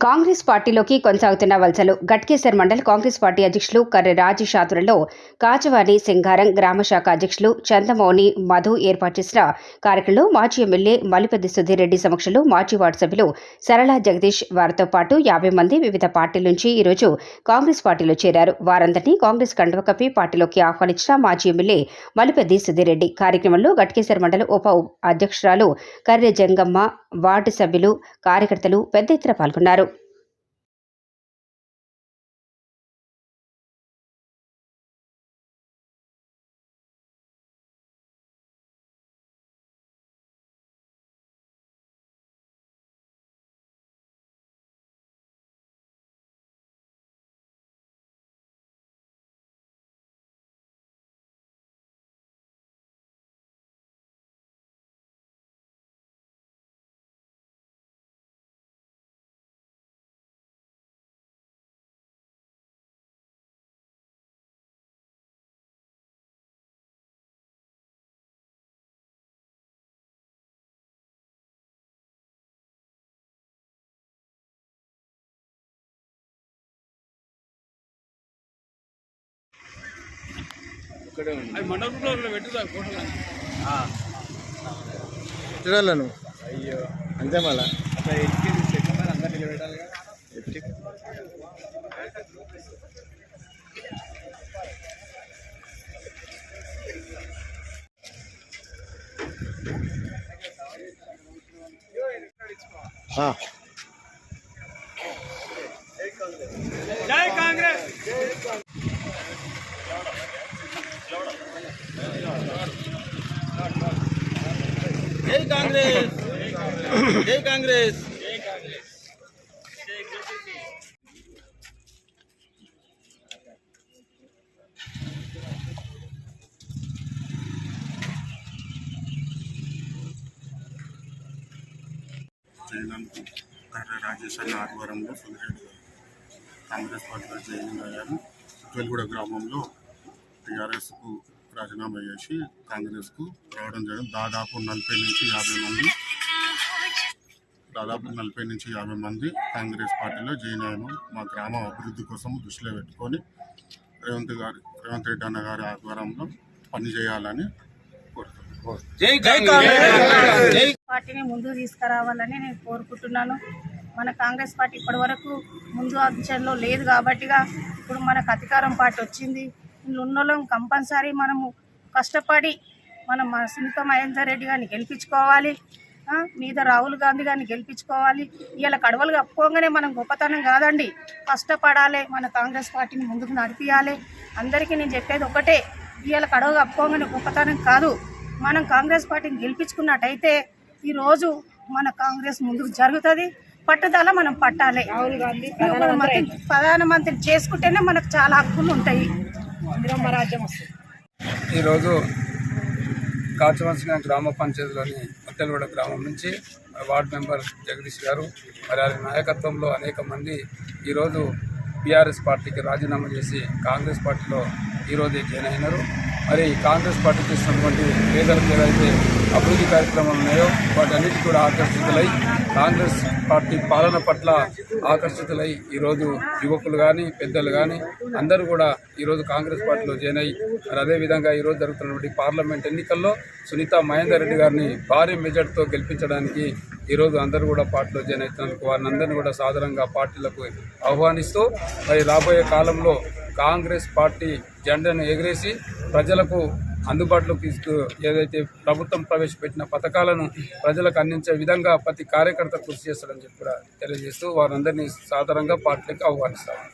కాంగ్రెస్ పార్టీలోకి కొనసాగుతున్న వలసలు గట్కేసర్ మండల్ కాంగ్రెస్ పార్టీ అధ్యక్షులు కర్రె రాజేష్ ఆధ్వర్యంలో కాచవాణి సింగారం గ్రామ శాఖ అధ్యక్షులు చందమౌని మధు ఏర్పాటు చేసిన కార్యక్రమంలో మాజీ ఎమ్మెల్యే మలిపెద్ది సుధీర్ రెడ్డి సమక్షంలో మాజీ వార్డు సభ్యులు సరళ జగదీష్ వారితో పాటు యాభై మంది వివిధ పార్టీల నుంచి ఈరోజు కాంగ్రెస్ పార్టీలో చేరారు. వారందరినీ కాంగ్రెస్ కండువ కప్పి పార్టీలోకి ఆహ్వానించిన మాజీ ఎమ్మెల్యే మలిపెద్ది సుధీర్ రెడ్డి కార్యక్రమంలో గట్కేసర్ మండల ఉప అధ్యక్షురాలు కర్రె జంగమ్మ వార్డు సభ్యులు కార్యకర్తలు పెద్ద ఎత్తున పాల్గొన్నారు. అది మండపంలో పెట్టుదా ఫోటోలు చూడాలను అయ్యో. అంతే మళ్ళా అట్లా ఎక్కి నిలబెట్టాలి జై కాంగ్రెస్! జై కాంగ్రెస్. జై కాంగ్రెస్. జయలంకు కర్ర రాజేష్ ఆధ్వర్యంలో సుధిరెడ్డి కాంగ్రెస్ పార్టీలో జాయిన్ అయ్యారు వెల్గూడ గ్రామంలో టీఆర్ఎస్కు రాజీనామా చేసి కాంగ్రెస్కు రావడం జరిగింది. దాదాపు నలభై నుంచి యాభై మంది దాదాపు నలభై నుంచి యాభై మంది కాంగ్రెస్ పార్టీలో జాయిన్ అయ్యాము మా గ్రామం అభివృద్ధి కోసం దృష్టిలో పెట్టుకొని రేవంత్ గారి రేవంత్ రెడ్డి అన్న గారి ఆధ్వర్యంలో పనిచేయాలని కోరుతున్నాను జై కాంగ్రెస్! జై పార్టీని ముందుకు తీసుకురావాలని నేను కోరుకుంటున్నాను. మన కాంగ్రెస్ పార్టీ ఇప్పటివరకు ముందు అంచెల్లో లేదు కాబట్టిగా ఇప్పుడు మనకు అధికారం పార్టీ వచ్చింది. ఉన్నోళ్ళం కంపల్సరీ మనము కష్టపడి మనం మన సునీత మహేందర్ రెడ్డి గారిని గెలిపించుకోవాలి. మీద రాహుల్ గాంధీ గారిని గెలిపించుకోవాలి. ఇలా కడవలు కప్పుకోగానే మనం గొప్పతనం కాదండి. కష్టపడాలి మన కాంగ్రెస్ పార్టీని ముందుకు నడిపించాలి అందరికీ నేను చెప్పేది ఒకటే ఇవాళ కడవ కప్పుకోగానే గొప్పతనం కాదు. మనం కాంగ్రెస్ పార్టీని గెలిపించుకున్నట్టయితే ఈరోజు మన కాంగ్రెస్ ముందుకు జరుగుతుంది. పట్టుదల మనం పట్టాలి. ప్రధానమంత్రి. ప్రధానమంత్రి చేసుకుంటేనే మనకు చాలా హక్కులు ఉంటాయి. రాజ్యం వస్తుంది. ఈరోజు కాచవలసిన గ్రామ పంచాయతీలోని ముత్తెలగూడ గ్రామం నుంచి వార్డు మెంబర్ జగదీష్ గారు మరి వారి నాయకత్వంలో అనేక మంది ఈరోజు బీఆర్ఎస్ పార్టీకి రాజీనామా చేసి కాంగ్రెస్ పార్టీలో ఈరోజు జాయిన్ అయినారు. మరి కాంగ్రెస్ పార్టీ చేసినటువంటి పేదలకు ఏదైతే అభివృద్ధి కార్యక్రమాలు ఉన్నాయో వాటన్నిటి కూడా ఆకర్షితులై కాంగ్రెస్ పార్టీ పాలన పట్ల ఆకర్షితులై ఈరోజు యువకులు కానీ పెద్దలు కానీ అందరూ కూడా ఈరోజు కాంగ్రెస్ పార్టీలో జాయిన్ అయ్యి మరి అదేవిధంగా ఈరోజు జరుగుతున్నటువంటి పార్లమెంట్ ఎన్నికల్లో సునీత మహేందర్ రెడ్డి గారిని భారీ మెజార్టీతో గెలిపించడానికి ఈరోజు అందరూ కూడా పార్టీలో జాయిన్ అవుతున్నందుకు వారిని అందరినీ కూడా సాధారణంగా పార్టీలకు ఆహ్వానిస్తూ మరి రాబోయే కాలంలో కాంగ్రెస్ పార్టీ జెండను ఎగిరేసి ప్రజలకు అందుబాటులోకి తీసుకు ఏదైతే ప్రభుత్వం ప్రవేశపెట్టిన పథకాలను ప్రజలకు అందించే విధంగా ప్రతి కార్యకర్త కృషి చేస్తారని చెప్పి కూడా తెలియజేస్తూ వారందరినీ సాధారణంగా పార్టీలకు ఆహ్వానిస్తారు